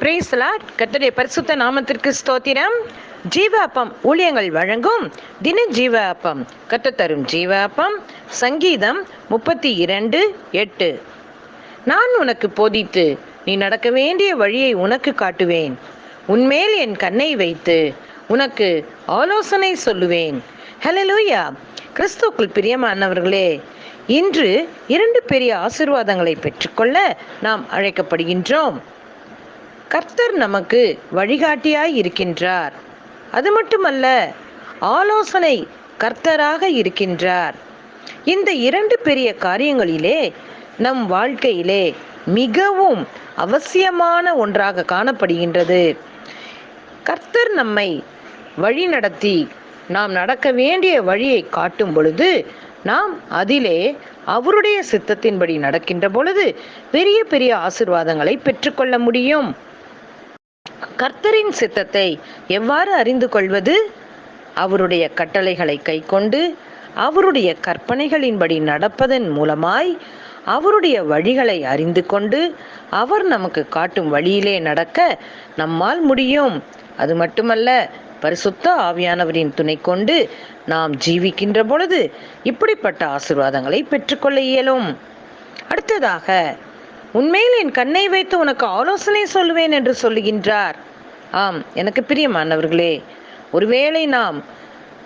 பிரேஸ்லாட் கர்த்தருடைய பரிசுத்த நாமத்திற்கு ஸ்தோத்திரம். ஜீவ அப்பம் ஊழியங்கள் வழங்கும் தின ஜீவ அப்பம் கற்றுத் தரும் ஜீவ அப்பம் சங்கீதம் முப்பத்தி இரண்டு எட்டு. நான் உனக்கு போதித்து நீ நடக்க வேண்டிய வழியை உனக்கு காட்டுவேன். உன்மேல் என் கண்ணை வைத்து உனக்கு ஆலோசனை சொல்லுவேன். ஹலலூயா கிறிஸ்துக்குள் பிரியமானவர்களே இன்று இரண்டு பெரிய ஆசிர்வாதங்களை பெற்றுக்கொள்ள நாம் அழைக்கப்படுகின்றோம். கர்த்தர் நமக்கு வழிகாட்டியாய் இருக்கின்றார். அது மட்டுமல்ல ஆலோசனை கர்த்தராக இருக்கின்றார். இந்த இரண்டு பெரிய காரியங்களிலே நம் வாழ்க்கையிலே மிகவும் அவசியமான ஒன்றாக காணப்படுகின்றது. கர்த்தர் நம்மை வழி நடத்தி நாம் நடக்க வேண்டிய வழியை காட்டும் பொழுது நாம் அதிலே அவருடைய சித்தத்தின்படி நடக்கின்ற பொழுது பெரிய பெரிய ஆசிர்வாதங்களை பெற்றுக்கொள்ள முடியும். கர்த்தரின் சித்தத்தை எவ்வாறு அறிந்து கொள்வது? அவருடைய கட்டளைகளை கைக்கொண்டு அவருடைய கற்பனைகளின்படி நடப்பதன் மூலமாய் அவருடைய வழிகளை அறிந்து கொண்டு அவர் நமக்கு காட்டும் வழியிலே நடக்க நம்மால் முடியும். அது மட்டுமல்ல பரிசுத்த ஆவியானவரின் துணை கொண்டு நாம் ஜீவிக்கின்ற பொழுது இப்படிப்பட்ட ஆசிர்வாதங்களை பெற்றுக்கொள்ள இயலும். அடுத்ததாக உண்மையில் என் கண்ணை வைத்து உனக்கு ஆலோசனை சொல்லுவேன் என்று சொல்லுகின்றார். ஆம் எனக்கு பிரியமானவர்களே ஒருவேளை நாம்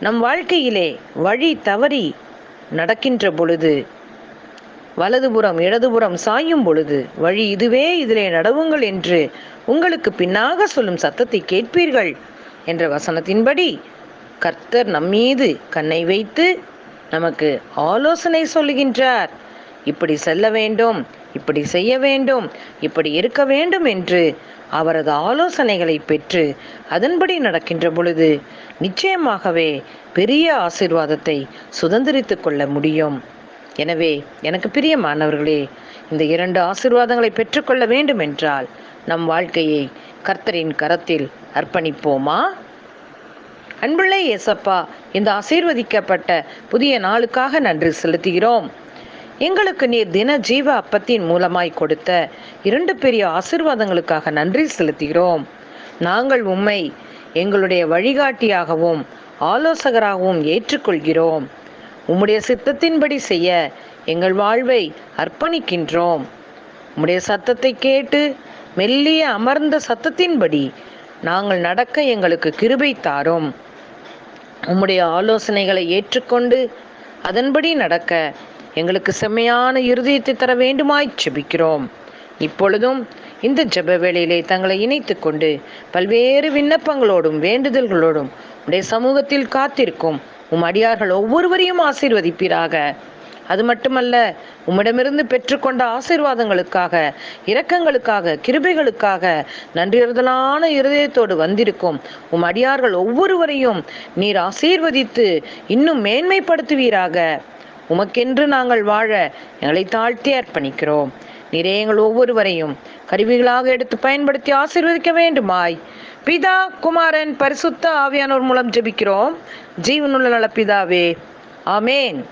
நம் வாழ்க்கையிலே வழி தவறி நடக்கின்ற பொழுது வலதுபுறம் இடதுபுறம் சாயும் பொழுது வழி இதுவே இதிலே நடவுங்கள் என்று உங்களுக்கு பின்னாக சொல்லும் சத்தத்தை கேட்பீர்கள் என்ற வசனத்தின்படி கர்த்தர் நம்மீது கண்ணை வைத்து நமக்கு ஆலோசனை சொல்லுகின்றார். இப்படி செல்ல வேண்டும். இப்படி செய்ய வேண்டும் இப்படி இருக்க வேண்டும் என்று அவரது ஆலோசனைகளை பெற்று அதன்படி நடக்கின்ற பொழுது நிச்சயமாகவே பெரிய ஆசிர்வாதத்தை சுதந்திரித்து கொள்ள முடியும். எனவே எனக்கு பிரியமானவர்களே இந்த இரண்டு ஆசிர்வாதங்களை பெற்றுக்கொள்ள வேண்டும் என்றால் நம் வாழ்க்கையை கர்த்தரின் கரத்தில் அர்ப்பணிப்போமா? அன்புள்ள இயேசப்பா இந்த ஆசீர்வதிக்கப்பட்ட புதிய நாளுக்காக நன்றி செலுத்துகிறோம். எங்களுக்கு நீர் தின ஜீவ அப்பத்தின் மூலமாய் கொடுத்த இரண்டு பெரிய ஆசிர்வாதங்களுக்காக நன்றி செலுத்துகிறோம். நாங்கள் உம்மை எங்களுடைய வழிகாட்டியாகவும் ஆலோசகராகவும் ஏற்றுக்கொள்கிறோம். உம்முடைய சித்தத்தின்படி செய்ய எங்கள் வாழ்வை அர்ப்பணிக்கின்றோம். உம்முடைய சத்தத்தை கேட்டு மெல்லிய அமர்ந்த சத்தத்தின்படி நாங்கள் நடக்க எங்களுக்கு கிருபை தாரும். உம்முடைய ஆலோசனைகளை ஏற்றுக்கொண்டு அதன்படி நடக்க எங்களுக்கு செம்மையான இருதயத்தை தர வேண்டுமாய் செபிக்கிறோம் இப்பொழுதும் இந்த ஜெப வேளையிலே தங்களை இணைத்து கொண்டு பல்வேறு விண்ணப்பங்களோடும் வேண்டுதல்களோடும் உடைய சமூகத்தில் காத்திருக்கும் உம் அடியார்கள் ஒவ்வொருவரையும் ஆசீர்வதிப்பீராக. அது மட்டுமல்ல உம்மிடமிருந்து பெற்றுக்கொண்ட ஆசீர்வாதங்களுக்காக இரக்கங்களுக்காக கிருபைகளுக்காக நன்றியறுதலான இருதயத்தோடு வந்திருக்கும் உம் அடியார்கள் ஒவ்வொருவரையும் நீர் ஆசீர்வதித்து இன்னும் மேன்மைப்படுத்துவீராக. உமக்கென்று நாங்கள் வாழ எங்களை தாழ்த்தி அர்ப்பணிக்கிறோம். நிறையங்கள் எங்கள் ஒவ்வொருவரையும் கருவிகளாக எடுத்து பயன்படுத்தி ஆசீர்வதிக்க வேண்டுமாய். பிதா குமாரன் பரிசுத்த ஆவியானோர் மூலம் ஜெபிக்கிறோம். ஜீவனுள்ள நல பிதாவே ஆமேன்.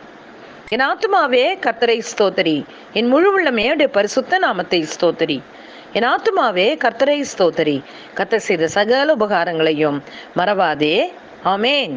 என் ஆத்துமாவே கர்த்தரை ஸ்தோத்தரி. என் முழு உள்ளமே உடைய பரிசுத்த நாமத்தை ஸ்தோத்தரி. என் ஆத்துமாவே கர்த்தரை ஸ்தோத்தரி. கர்த்தர் செய்த சகல உபகாரங்களையும் மறவாதே. ஆமேன்.